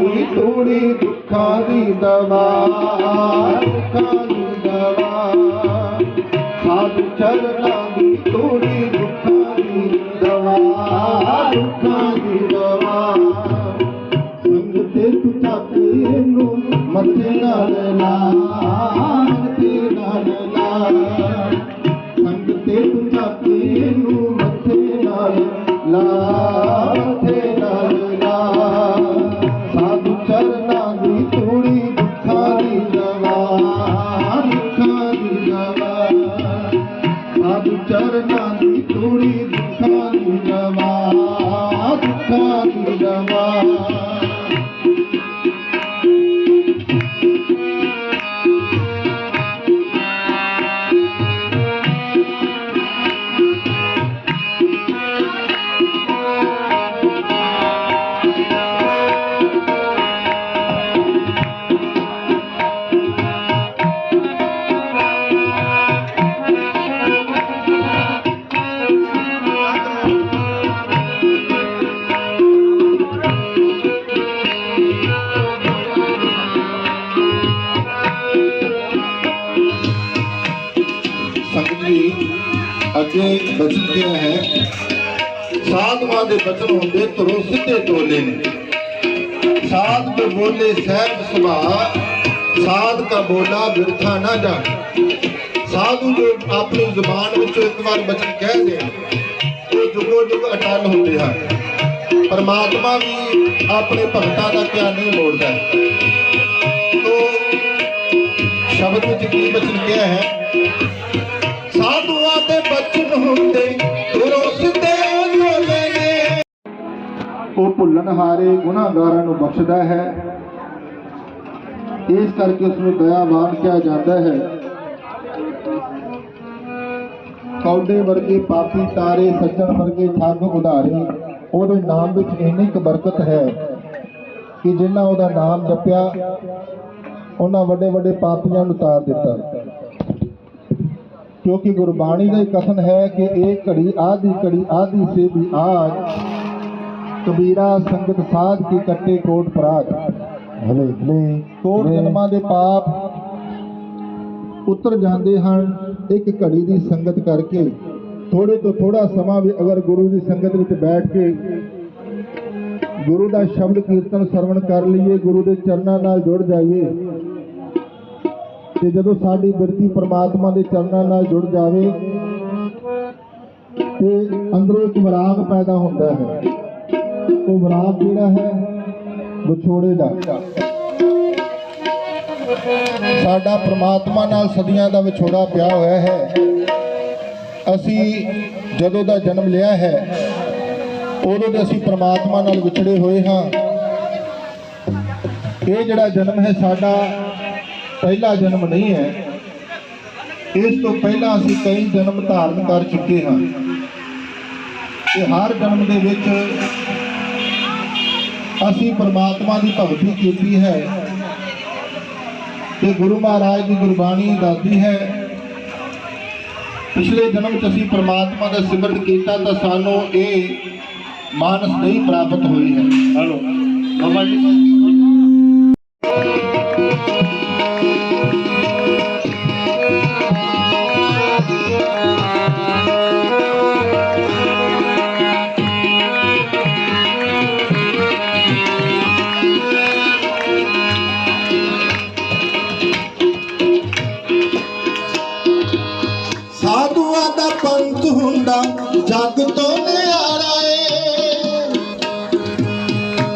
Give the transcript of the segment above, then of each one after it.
ਦੀ ਤੂੜੀ ਦੁੱਖਾਂ ਦੀ ਦਵਾ ਦੁੱਖਾਂ ਦੀ ਦਵਾ। ਸਾਧੂ ਚਰਨਾਂ ਦੀ ਤੂੜੀ ਦੁੱਖਾਂ ਦੀ ਅੱਗੇ ਬਚਨ ਹੈ? ਸਾਧੂਆਂ ਦੇ ਬਚਨ ਹੁੰਦੇ ਤਰੋ ਸਿੱਧੇ ਟੋਲੇ ਨੇ। ਸਾਧ ਕੋ ਬੋਲੇ ਸਹਿਬ ਸੁਭਾ ਸਾਧ ਕਾ ਬੋਲਾ ਬਿਰਥਾ ਨਾ ਜਾ ਸਾਧੂ ਜੋ ਆਪਣੀ ਜ਼ੁਬਾਨ ਵਿੱਚੋਂ ਇੱਕ ਵਾਰ ਬਚਨ ਕਹਿ ਦੇਣ ਉਹ ਜੁਗੋ ਜੁਗ ਅਟਲ ਹੁੰਦੇ ਹਨ। ਪਰਮਾਤਮਾ ਵੀ ਆਪਣੇ ਭਗਤਾਂ ਦਾ ਧਿਆਨ ਨਹੀਂ ਮੋੜਦਾ। ਤੋ ਸ਼ਬਦ ਵਿੱਚ ਕੀ ਬਚਨ ਕਿਹਾ ਹੈ? ਅਨਹਾਰੇ ਗੁਨਾਹਗਾਰਾਂ ਨੂੰ ਬਖਸ਼ਦਾ ਹੈ। ਇਸ ਕਰਕੇ ਉਸ ਨੂੰ ਦਇਆਵਾਨ ਕਿਹਾ ਜਾਂਦਾ ਹੈ। ਕੌਡੇ ਵਰਗੇ ਪਾਪੀ ਤਾਰੇ ਸੱਜਣ ਵਰਗੇ ਠੱਗ ਉਧਾਰੀ, ਉਹਦੇ ਨਾਮ ਵਿੱਚ ਇੰਨੀ ਕੁ ਬਰਕਤ ਹੈ ਕਿ ਜਿਨ੍ਹਾਂ ਉਹਦਾ ਨਾਮ ਜਪਿਆ, ਉਹਨਾਂ ਵੱਡੇ ਵੱਡੇ ਪਾਪੀਆਂ ਨੂੰ ਤਾਰ ਦਿੱਤਾ। ਕਿਉਂਕਿ ਗੁਰਬਾਣੀ ਦਾ ਹੀ ਕਥਨ ਹੈ ਕਿ ਇਹ ਘੜੀ ਆਦੀ ਘੜੀ ਆਦੀ ਸੇ ਵੀ ਆਜ ਕਬੀਰਾ ਸੰਗਤ ਸਾਧ ਕੀ ਕੱਟੇ ਕੋਟ ਪਰਾਗ। ਹਲੇ ਹਲੇ ਕੋਟ ਜਨਮਾਂ ਦੇ ਪਾਪ ਉਤਰ ਜਾਂਦੇ ਹਨ ਇੱਕ ਘੜੀ ਦੀ ਸੰਗਤ ਕਰਕੇ। ਥੋੜੇ ਤੋਂ ਥੋੜਾ ਸਮਾਂ ਵੀ ਅਗਰ ਗੁਰੂ ਦੀ ਸੰਗਤ ਵਿੱਚ ਬੈਠ ਕੇ ਗੁਰੂ ਦਾ ਸ਼ਬਦ ਕੀਰਤਨ ਸਰਵਣ ਕਰ ਲਈਏ ਗੁਰੂ ਦੇ ਚਰਨਾਂ ਨਾਲ ਜੁੜ ਜਾਈਏ ਤੇ ਜਦੋਂ ਸਾਡੀ ਬਿਰਤੀ ਪਰਮਾਤਮਾ ਦੇ ਚਰਨਾਂ ਨਾਲ ਜੁੜ ਜਾਵੇ ਤੇ ਅੰਦਰੋਂ ਇੱਕ ਵਿਰਾਗ ਪੈਦਾ ਹੁੰਦਾ ਹੈ। ਉਹ ਵਿਰਾਗ ਜਿਹੜਾ ਹੈ, ਵਿਛੋੜੇ ਦਾ। ਸਾਡਾ ਪ੍ਰਮਾਤਮਾ ਨਾਲ ਸਦੀਆਂ ਦਾ ਵਿਛੋੜਾ ਪਿਆ ਹੋਇਆ ਹੈ। ਅਸੀਂ ਜਦੋਂ ਦਾ ਜਨਮ ਲਿਆ ਹੈ, ਉਦੋਂ ਦੇ ਅਸੀਂ ਪ੍ਰਮਾਤਮਾ ਨਾਲ ਵਿਛੜੇ ਹੋਏ ਹਾਂ। ਇਹ ਜਿਹੜਾ ਜਨਮ ਹੈ, ਸਾਡਾ ਪਹਿਲਾ ਜਨਮ ਨਹੀਂ ਹੈ। ਇਸ ਤੋਂ ਪਹਿਲਾਂ ਅਸੀਂ ਕਈ ਜਨਮ ਧਾਰਨ ਕਰ ਚੁੱਕੇ ਹਾਂ। ਤੇ ਹਰ ਜਨਮ ਦੇ ਵਿੱਚ ਅਸੀਂ ਪਰਮਾਤਮਾ ਦੀ ਭਗਤੀ ਕੀਤੀ ਹੈ ਤੇ ਗੁਰੂ ਮਹਾਰਾਜ ਦੀ ਗੁਰਬਾਣੀ ਦੱਸਦੀ ਹੈ। ਪਿਛਲੇ ਜਨਮ 'ਚ ਅਸੀਂ ਪਰਮਾਤਮਾ ਦਾ ਸਿਮਰਨ ਕੀਤਾ ਤਾਂ ਸਾਨੂੰ ਇਹ ਮਾਨਸ ਨਹੀਂ ਪ੍ਰਾਪਤ ਹੋਈ ਹੈ। ਹਲੋ। ਬਾਬਾ ਜੀ ਜੱਗ ਤੋਂ ਨਿਆਰਾ ਏ।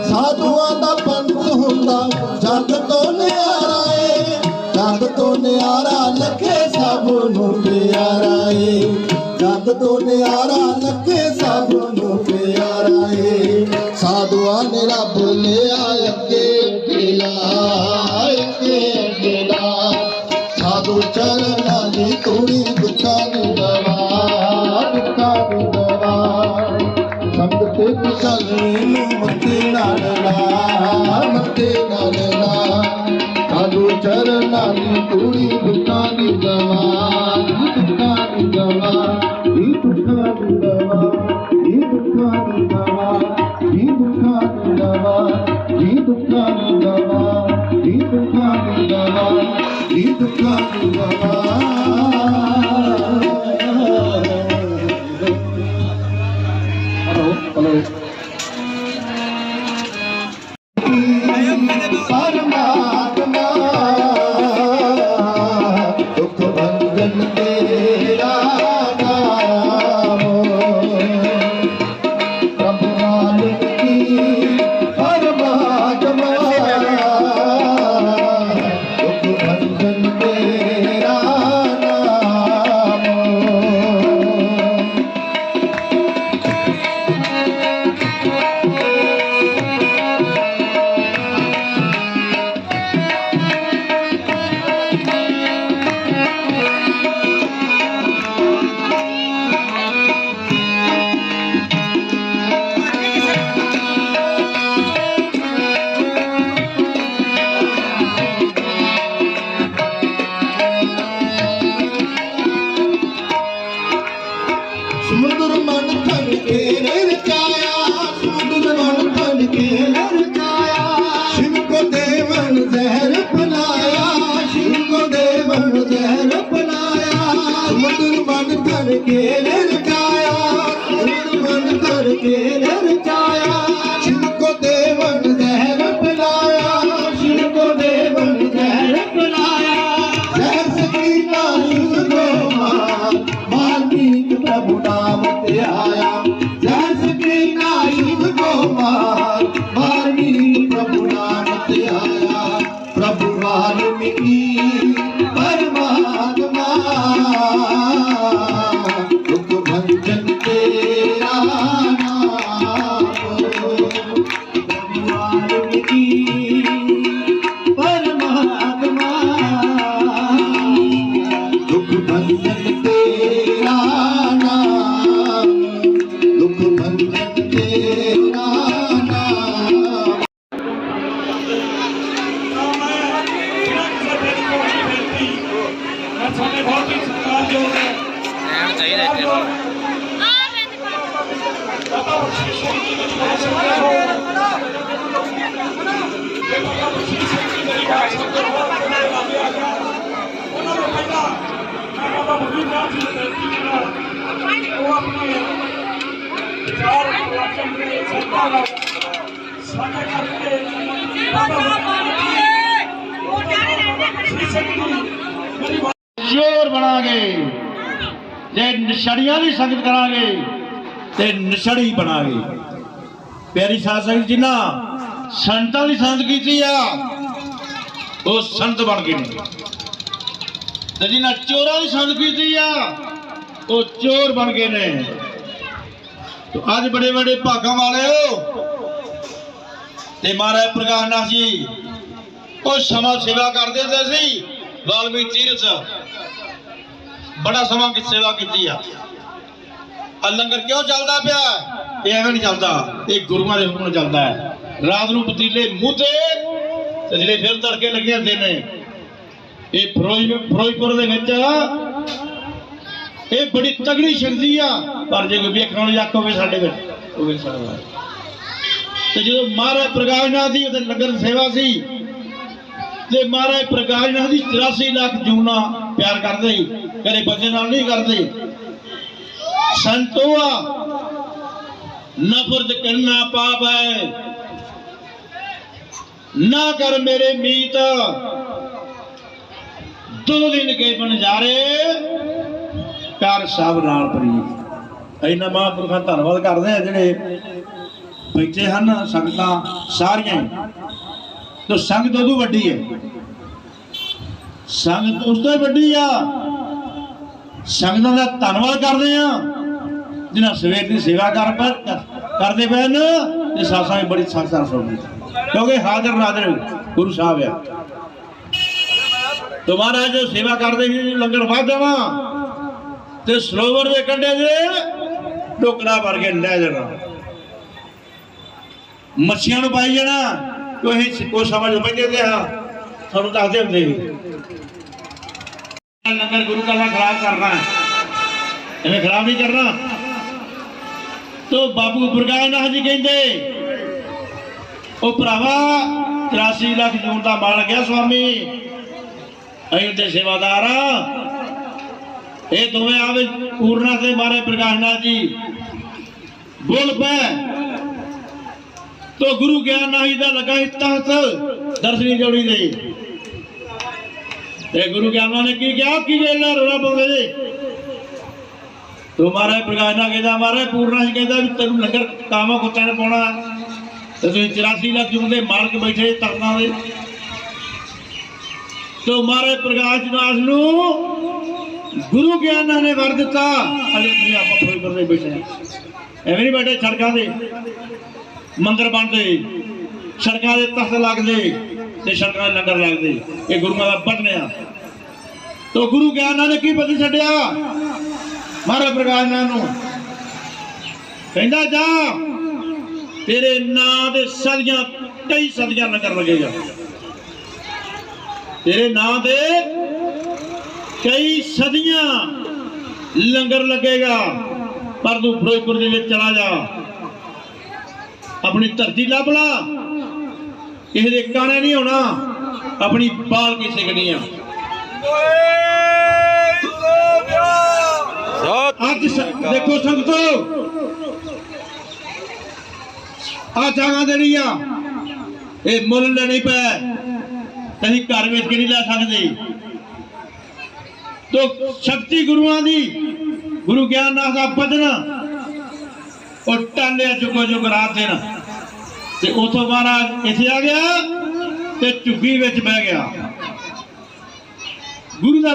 ਸਾਧੂਆਂ ਦਾ ਪੰਥ ਹੁੰਦਾ, ਜੱਗ ਤੋਂ ਨਿਆਰਾ ਏ। ਜੱਗ ਤੋਂ ਨਿਆਰਾ ਲੱਗੇ ਸਭ ਨੂੰ ਪਿਆਰਾ ਏ। ਜੱਗ ਤੋਂ ਨਿਆਰਾ ਲੱਗੇ ਕੋਈ ਦੁੱਖਾਂ ਦੀ ਦਵਾ ਨੀ ਵਾਚਨ ਦੇ ਕਰਕੇ ਜ਼ੋਰ ਬਣਾਂਗੇ। ਜੇ ਨਸ਼ੜੀਆਂ ਦੀ ਸੰਗਤ ਕਰਾਂਗੇ, ਤੇ ਨਸ਼ੜੀ ਬਣਾਗੇ। ਪਿਆਰੀ ਸਾਧ ਸੰਗਤ ਜੀ ਸੰਤਾਂ ਦੀ ਸੰਗਤ ਕੀਤੀ ਆ, ਉਹ ਸੰਤ ਬਣ ਗਏ ਨੇ। ਤੇ ਜਿਹਨਾਂ ਚੋਰਾਂ ਦੀ ਸੰਗਤ ਕੀਤੀ ਆ, ਉਹ ਚੋਰ ਬਣ ਗਏ ਨੇ। ਤੇ ਅੱਜ ਬੜੇ ਬੜੇ ਭਾਗਾਂ ਵਾਲਿਓ ਤੇ ਮਹਾਰਾਜ ਪ੍ਰਕਾਸ਼ ਨਾਥ ਜੀ, ਉਹ ਸਮਾਂ ਸੇਵਾ ਕਰਦੇ ਹੁੰਦੇ ਸੀ ਵਾਲਮੀਕ ਤੀਰਥ। ਬੜਾ ਸਮਾਂ ਕੀ ਸੇਵਾ ਕੀਤੀ ਆ। ਆ ਲੰਗਰ ਕਿਉਂ ਚੱਲਦਾ ਪਿਆ? ਇਹ ਐਵੇਂ ਨਹੀਂ ਚੱਲਦਾ। ਇਹ ਗੁਰੂਆਂ ਦੇ ਹੁਕਮ ਨਾਲ ਚੱਲਦਾ ਹੈ। ਰਾਤ ਨੂੰ ਪਤੀਲੇ ਮੂੰਹ ਤੇ ਜਿਹੜੇ ਫਿਰ ਤੜਕੇ ਲੱਗੇ ਹੁੰਦੇ ਨੇ ਇਹ ਫਿਰੋਜ਼ ਫਿਰੋਜ਼ਪੁਰ ਦੇ ਵਿੱਚ ਇਹ ਬੜੀ ਤਗੜੀ ਸ਼ਕਤੀ ਆ। ਪਰ ਜੇ ਕੋਈ ਵੇਖਣ ਵਾਲੀ ਹੋਵੇ ਸਾਡੇ ਵਿੱਚ ਉਹ ਵੇਖ ਸਕਦਾ ਤੇ ਜਦੋਂ ਮਹਾਰਾਜ ਪ੍ਰਕਾਸ਼ ਨਾਥ ਦੀ ਉਹਦੇ ਲੰਗਰ ਸੇਵਾ ਸੀ, ਤੇ ਮਹਾਰਾਜ ਪ੍ਰਕਾਸ਼ ਨਾਥ ਦੀ 84 ਲੱਖ ਜੂਨਾ ਪਿਆਰ ਕਰਦੇ ਸੀ, ਕਦੇ ਬੱਚੇ ਨਾਲ ਨਹੀਂ ਕਰਦੇ। ਸੰਤੋਆ ਨਫ਼ਰਤ ਕਰਨਾ ਪਾਪ ਹੈ। ਨਾ ਕਰ ਮੇਰੇ ਮੀਤ। ਦੋ ਦਿਨ ਕੇ ਬਨਜਾਰੇ ਕਰ ਸਭ ਨਾਲ ਪ੍ਰੀਤ। ਇਹਨਾਂ ਮਹਾਂਪੁਰਖਾਂ ਧੰਨਵਾਦ ਕਰਦੇ ਆ ਜਿਹੜੇ ਬੈਠੇ ਹਨ, ਸੰਗਤਾਂ ਸਾਰੀਆਂ ਹੀ। ਸੰਗਤ ਉਦੋਂ ਵੱਡੀ ਹੈ। ਸੰਗਤ ਉਸ ਤੋਂ ਵੱਡੀ ਆ। ਸੰਗਤਾਂ ਦਾ ਧੰਨਵਾਦ ਕਰਦੇ ਆ ਜਿਨ੍ਹਾਂ ਸਵੇਰ ਦੀ ਸੇਵਾ ਕਰ ਕਰਦੇ ਪਏ ਨੇ ਤੇ ਸਾਸਾਂ ਵੀ ਬੜੀ ਸੰਸਥਾ ਸੁਣਦੀ ਕਿਉਂਕਿ ਹਾਜ਼ਰ ਨਾਜ਼ਰ ਗੁਰੂ ਸਾਹਿਬ ਆ। ਤੁਹਾਰਾ ਜੋ ਸੇਵਾ ਕਰਦੇ ਸੀ ਲੰਗਰ ਵਾਧ ਦੇਵਾ। ਤੇ ਸਰੋਵਰ ਦੇ ਕੰਢੇ ਦੇ ਟੋਕਰਾ ਭਰ ਕੇ ਲੈ ਜਾਣਾ। ਮੱਛੀਆਂ ਨੂੰ ਪਾਈ ਜਾਣਾ ਕੋਈ ਕੋਈ ਸਮਝ ਪੈਂਦੇ ਤੇ ਆ ਤੁਹਾਨੂੰ ਦੱਸਦੇ ਹੁੰਦੇ ਸੀ। ਲੰਗਰ ਗੁਰੂ ਦਾ ਖਰਾਬ ਕਰਨਾ ਇਹਨੇ ਖਰਾਬ ਨਹੀਂ ਕਰਨਾ। ਤੋ ਬਾਬੂ ਪ੍ਰਕਾਸ਼ ਜੀ ਕਹਿੰਦੇ, ਉਹ ਭਰਾਵਾ 83 ਲੱਖ ਜੂਨ ਦਾ ਮਾਲ ਗਿਆ ਸਵਾਮੀ। ਅਸੀਂ ਤੇ ਸੇਵਾਦਾਰ ਆ। ਇਹ ਦੋਵੇਂ ਆਵੇ ਪੂਰਨਾ ਤੇ ਮਾਰੇ ਪ੍ਰਕਾਸ਼ ਨਾਥ ਜੀ। ਬੋਲ ਪੈ। ਤੋ ਗੁਰੂ ਗਿਆਨ ਨਾਹੀ ਦਾ ਲਗਾ ਹੀ ਦਰਸ਼ਨੀ ਜੋੜੀ ਦੇ। ਇਹ ਗੁਰੂ ਗਿਆਨਾਂ ਨੇ ਕੀ ਕਿਹਾ? ਕੀ ਜੇ ਰੋਣਾ ਪਾਉਂਦੇ ਜੇ ਤੁਹਾਰੇ ਪ੍ਰਕਾਸ਼ ਨਾ ਕਹਿੰਦਾ, ਮਾਰੇ ਪੂਰਨਾ ਜੀ ਕਹਿੰਦਾ ਵੀ ਤੈਨੂੰ ਲੰਗਰ ਕਾਮਾ ਕੁੱਤਿਆਂ ਨੇ ਪਾਉਣਾ? ਤੇ ਤੁਸੀਂ 84 ਲੱਖ ਜੂਨ ਮਾਲਕ ਬੈਠੇ ਤਰਨਾ ਦੇ। ਤੋ ਮਾਰੇ ਪ੍ਰਕਾਸ਼ ਨਾਥ ਨੂੰ ਗੁਰੂ ਗਿਆਨਾਂ ਨੇ ਵਰ ਦਿੱਤਾ। ਅਜੇ ਤੁਸੀਂ ਆਪਾਂ ਫਿਰੋਜ਼ਪੁਰ ਦੇ ਬੈਠੇ ਐਵੇਂ ਨਹੀਂ ਬੈਠੇ ਸੜਕਾਂ ਦੇ ਮੰਦਰ ਬਣਦੇ, ਸੜਕਾਂ ਦੇ ਤਖਤ ਲੱਗਦੇ ਤੇ ਸੜਕਾਂ ਦੇ ਲੰਗਰ ਲੱਗਦੇ। ਇਹ ਗੁਰੂਆਂ ਦਾ ਬਣਿਆ ਤੋ ਗੁਰੂ ਗਿਆਨਾਂ ਨੇ ਕੀ ਪਤੀ ਛੱਡਿਆ? ਮਹਾਰਾਜ ਪ੍ਰਕਾਸ਼ ਨਾਥ ਨੂੰ। ਕਹਿੰਦਾ, ਜਾ, ਤੇਰੇ ਨਾਂ ਦੇ ਸਦੀਆਂ ਕਈ ਸਦੀਆਂ ਲੰਗਰ ਲੱਗੇਗਾ ਤੇਰੇ ਨਾਂ ਦੇ ਕਈ ਸਦੀਆਂ ਲੰਗਰ ਲੱਗੇਗਾ, ਪਰ ਤੂੰ ਫਿਰੋਜ਼ਪੁਰ ਦੇ ਵਿੱਚ ਚਲਾ ਜਾ। ਆਪਣੀ ਧਰਤੀ ਲੱਭ ਲਾ। ਕਿਸੇ ਦੇ ਕਾਣੇ ਨਹੀਂ ਹੋਣਾ, ਆਪਣੀ ਬਾਲ ਕੀ ਸਿੱਖਣੀ ਆ। ਅੱਜ ਦੇਖੋ ਸੰਗਤੋ ਆ ਜਾਗਾ ਦੇਣੀ ਆ। ਇਹ ਮੁੱਲ ਲੈਣੀ ਪੈ। ਅਸੀਂ ਘਰ ਵਿੱਚ ਕੇ ਨਹੀਂ ਲੈ ਸਕਦੇ। ਤੋ ਸ਼ਕਤੀ ਗੁਰੂਆਂ ਦੀ, ਗੁਰੂ ਗਿਆਨ ਗਿਆਨਨਾਥ ਦਾ ਬਚਨ ਔਰ ਟਾਲਿਆ ਚੁੱਕੋ ਜੋ ਰਾਤ ਦੇਣਾ। ਤੇ ਉਥੋਂ ਮਹਾਰਾਜ ਇੱਥੇ ਆ ਗਿਆ ਤੇ ਝੁੱਗੀ ਵਿੱਚ ਬਹਿ ਗਿਆ। ਗੁਰੂ ਦਾ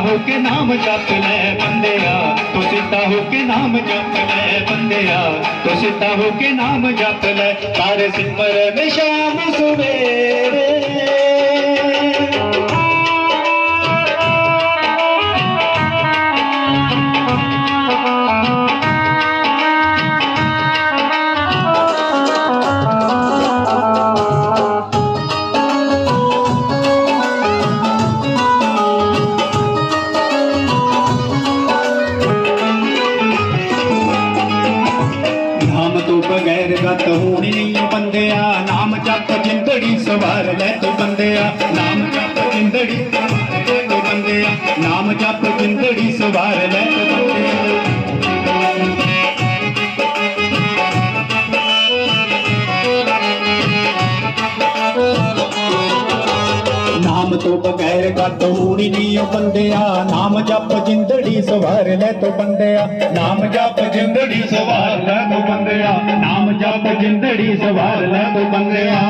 ਹੋ ਕੇ ਨਾਮ ਜਪ ਲੈ ਬੰਦਿਆ। ਤੂੰ ਸਿੱਧਾ ਹੋ ਕੇ ਨਾਮ ਜਪ ਲੈ ਬੰਦਿਆ। ਤੂੰ ਸਿੱਧਾ ਹੋ ਕੇ ਨਾਮ ਜਪ ਲੈ। ਕਰ ਸਿਮਰਨ ਸ਼ਾਮ ਸੁਵੇਰੇ ਨਾਮ ਤੋਂ ਬਗੈਰ ਗੱਤ ਨਹੀਂ ਬੰਦਿਆ। ਨਾਮ ਜਪ ਜਿੰਦੜੀ ਸਵਾਰ ਲੈ ਤੋ ਬੰਦਿਆ। ਨਾਮ ਜਪ ਜਿੰਦੜੀ ਸਵਾਰ ਲੈ ਤੋ ਬੰਦਿਆ। ਨਾਮ ਜਪ ਜਿੰਦੜੀ ਸਵਾਰ ਲੈ ਤੋ ਬੰਦਿਆ।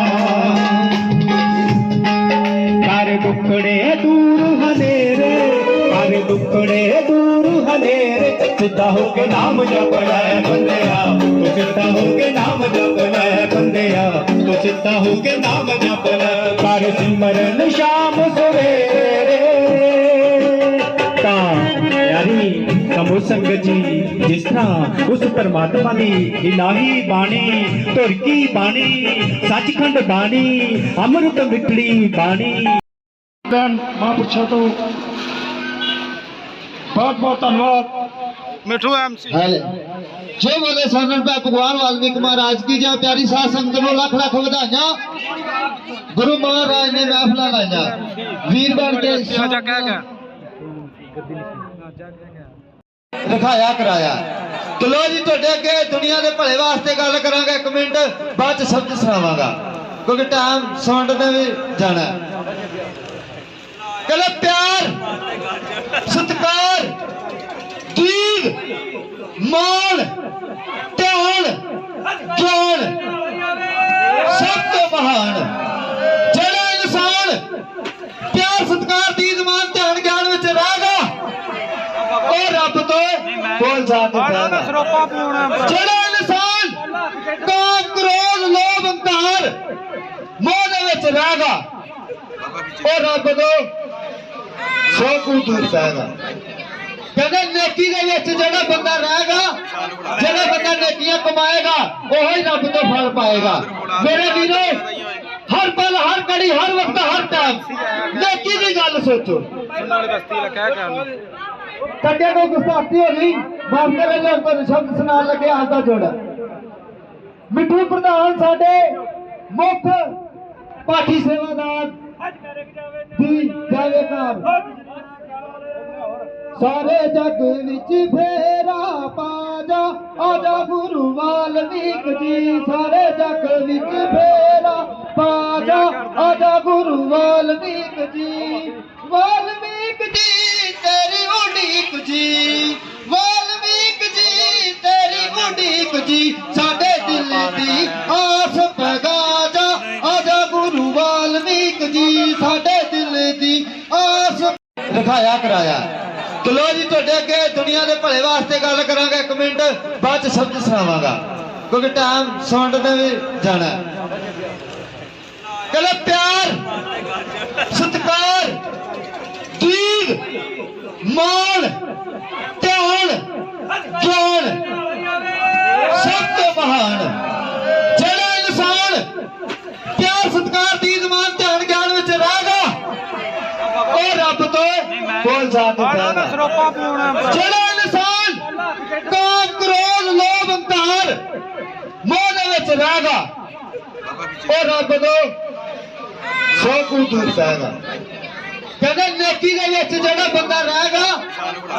ਕਰ ਦੁੱਖੜੇ ਦੂਰ ਹਨੇਰੇ ਕਰ ਦੁੱਖੜੇ ਦੂਰ ਹਨੇਰੇ ਸਿੱਧਾ ਹੋ ਕੇ ਨਾਮ ਜਪ ਲੈ ਬੰਦਿਆ। ਤੂੰ ਸਿੱਧਾ ਹੋ ਕੇ ਨਾਮ ਜਪ ਲੈ ਬੰਦਿਆ। ਤੂੰ ਸਿੱਧਾ ਹੋ ਕੇ ਨਾਮ ਜਪ ਲੈ ਕਰ ਸਿਮਰਨ ਸ਼ਾਮ ਸਵੇਰੇ। ਤਾਂ ਯਾਰੀ ਸਮੂਹ ਸੰਗਤ ਜੀ, ਜਿਸ ਤਰ੍ਹਾਂ ਉਸ ਪਰਮਾਤਮਾ ਦੀ ਇਲਾਹੀ ਬਾਣੀ, ਧੁਰਕੀ ਬਾਣੀ, ਸੱਚਖੰਡ ਬਾਣੀ, ਅੰਮ੍ਰਿਤ ਮਿੱਠੜੀ ਬਾਣੀ। ਮਹਾਂਪੁਰਸ਼ਾਂ ਤੋਂ ਬਹੁਤ ਬਹੁਤ ਧੰਨਵਾਦ। ਮਿੱਠੂ ਐਮਸੀ ਜੋ ਬੋਲੇ ਸਨਨ ਪੈ ਭਗਵਾਨ ਵਾਲਮੀਕ ਮਹਾਰਾਜ ਕੀ ਜੈ ਪਿਆਰੀ ਸਾਧ ਸੰਗਤ ਨੂੰ ਲੱਖ ਲੱਖ ਵਧਾਈਆਂ। ਗੁਰੂ ਮਹਾਰਾਜ ਨੇ ਮਹਿਫਲਾਂ ਲਾਈਆਂ। ਵੀਰ ਬਣ ਕੇ ਜਾ ਕਹਿ ਗਿਆ। ਦਿਖਾਇਆ ਕਰਾਇਆ। ਚਲੋ ਜੀ ਤੁਹਾਡੇ ਅੱਗੇ ਦੁਨੀਆ ਦੇ ਭਲੇ ਵਾਸਤੇ ਗੱਲ ਕਰਾਂਗਾ ਇੱਕ ਮਿੰਟ ਬਾਅਦ ਚ ਸ਼ਬਦ ਸੁਣਾਵਾਂਗਾ। ਕਿਉਂਕਿ ਟਾਈਮ ਸੌਂਡ ਨੇ ਵੀ ਜਾਣਾ। ਕਹਿੰਦਾ ਪਿਆਰ ਸਤਿਕਾਰ ਦੀਦ ਮਾਣ ਧਿਆਨ ਗਿਆਨ ਸਭ ਤੋਂ ਮਹਾਨ ਜਿਹੜਾ ਇਨਸਾਨ ਪਿਆਰ ਸਤਿਕਾਰ ਦੀਦ ਮਾਣ ਧਿਆਨ ਗਿਆਨ ਵਿੱਚ ਰਹੇਗਾ ਉਹ ਰੱਬ ਤੋਂ ਕੋਲ ਜਾ ਕੇ ਜਿਹੜਾ ਇਨਸਾਨ ਕਾਮ ਕ੍ਰੋਧ ਲੋਭ ਹੰਕਾਰ ਮੋਹ ਦੇ ਵਿੱਚ ਰਹੇਗਾ ਉਹ ਰੱਬ ਤੋਂ ਸੌ ਕੁ ਦੂਰ ਪਏਗਾ ਕਹਿੰਦੇ ਨੇਕੀ ਦੇ ਵਿੱਚ ਜਿਹੜਾ ਬੰਦਾ ਰਹੇਗਾ, ਜਿਹੜਾ ਬੰਦਾ ਨੇਕੀਆਂ ਕਮਾਏਗਾ, ਉਹ ਹੀ ਰੱਬ ਤੋਂ ਫਲ ਪਾਏਗਾ। ਮੇਰੇ ਵੀਰੋ, ਹਰ ਪਲ, ਹਰ ਘੜੀ, ਹਰ ਵਕਤ, ਹਰ ਟਾਈਮ ਨੇਕੀ ਦੀ ਗੱਲ ਸੋਚੋ। ਵਾਲੀ ਬਸਤੀ ਗੁਸਤਾਖੀ ਹੋ ਗਈ? ਮਾਫ ਕਰ ਲੈ ਤੁਹਾਨੂੰ ਸ਼ਬਦ ਸੁਣਾਉਣ ਲੱਗੇ ਹੱਥ ਦਾ ਜੋੜ। ਮਿੱਠੂ ਪ੍ਰਧਾਨ ਸਾਡੇ ਮੁੱਖ ਪਾਠੀ ਸੇਵਾਦਾਰ ਦੀ ਜਾਵੇਕਾਰ ਸਾਰੇ ਜੱਗ ਵਿੱਚ ਫੇਰਾ ਪਾਜਾ ਆਜਾ ਗੁਰੂ ਵਾਲਮੀਕ ਜੀ। ਸਾਰੇ ਜੱਗ ਵਿੱਚ ਫੇਰਾ ਪਾਜਾ ਆਜਾ ਗੁਰੂ ਵਾਲਮੀਕ ਜੀ। ਵਾਲਮੀਕ ਜੀ, ਤੇਰੀ ਉਡੀਕ ਜੀ। ਵਾਲਮੀਕ ਜੀ, ਤੇਰੀ ਉਡੀਕ ਜੀ। ਸੀ ਸਾਡੇ ਦਿਲ ਦੀ ਆਸ। ਦਿਖਾਇਆ ਕਰਾਇਆ। ਤੇ ਲੋ ਜੀ, ਤੁਹਾਡੇ ਅੱਗੇ ਦੁਨੀਆ ਦੇ ਭਲੇ ਵਾਸਤੇ ਗੱਲ ਕਰਾਂਗਾ। ਇੱਕ ਮਿੰਟ ਬਾਅਦ ਚ ਸ਼ਬਦ ਸੁਣਾਵਾਂਗਾ। ਕਿਉਂਕਿ ਟਾਈਮ ਸੁਣਨ ਦੇ ਵੀ ਜਾਣਾ। ਕਹਿੰਦਾ, ਪਿਆਰ, ਸਤਿਕਾਰ ਦੀਗ ਮਾਣ, ਧਿਆਨ, ਗਿਆਨ, ਸਭ ਤੋਂ ਮਹਾਨ। ਜਿਹੜਾ ਇਨਸਾਨ ਪਿਆਰ, ਸਤਿਕਾਰ ਦੀ ਮਾਣ, ਧਿਆਨ, ਗਿਆਨ ਨਹੀਂ ਆੜਾ ਚਾਹੀਦਾ ਸਰੋਪਾ ਪਾਉਣਾ ਜਿਹੜਾ ਇਨਸਾਨ ਕਾਮ ਕ੍ਰੋਧ ਲੋਭ ਹੰਕਾਰ ਮੋਹ ਦੇ ਵਿੱਚ ਰਹੇਗਾ ਉਹ ਰੱਬ ਤੋਂ ਸੌ ਕੁ ਦੂਰ ਪਏਗਾ ਕਹਿੰਦੇ ਨੇਕੀ ਦੇ ਵਿੱਚ ਜਿਹੜਾ ਬੰਦਾ ਰਹੇਗਾ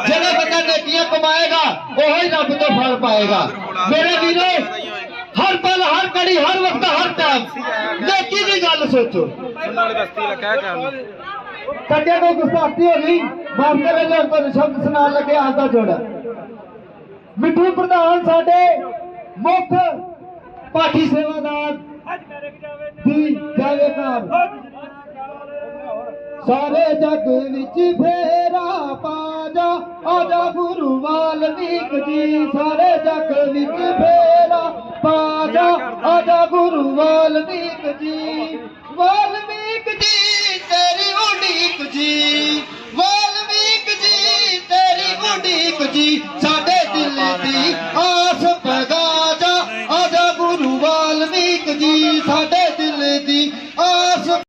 ਜਿਹੜਾ ਬੰਦਾ ਨੇਕੀਆਂ ਕਮਾਏਗਾ ਉਹ ਹੀ ਰੱਬ ਤੋਂ ਫਲ ਪਾਏਗਾ। ਮੇਰੇ ਵੀਰੋ ਹਰ ਪਲ ਹਰ ਘੜੀ ਹਰ ਵਕਤ ਹਰ ਟਾਈਮ ਨੇਕੀ ਦੀ ਗੱਲ ਸੋਚੋ। ਨਾਲੇ ਬਸਤੀ ਲਾ ਕਹਿ ਕਹਿ ਕੱਟਿਆ ਕੋਈ ਗੁਸਤਾਖੀ ਹੋ ਗਈ? ਮਾਫ ਵੇਲੇ ਤੁਹਾਨੂੰ ਸ਼ਬਦ ਸੁਣਾਉਣ ਲੱਗੇ ਆਦਾ ਜੋੜਾ। ਮਿੱਠੂ ਪ੍ਰਧਾਨ ਸਾਡੇ ਮੁੱਖ ਪਾਠੀ ਸੇਵਾਦਾਰ ਦੀ ਜਾਵੇਕਾਰ ਸਾਰੇ ਜਗ ਵਿੱਚ ਫੇਰਾ ਪਾਜਾ ਆਜਾ ਗੁਰੂ ਵਾਲਮੀਕ ਜੀ, ਸਾਰੇ ਜਗ ਵਿੱਚ ਫੇਰਾ ਪਾਜਾ ਆਜਾ ਗੁਰੂ ਵਾਲਮੀਕ ਜੀ ਵਾਲਮੀਕ ਜੀ डीक जी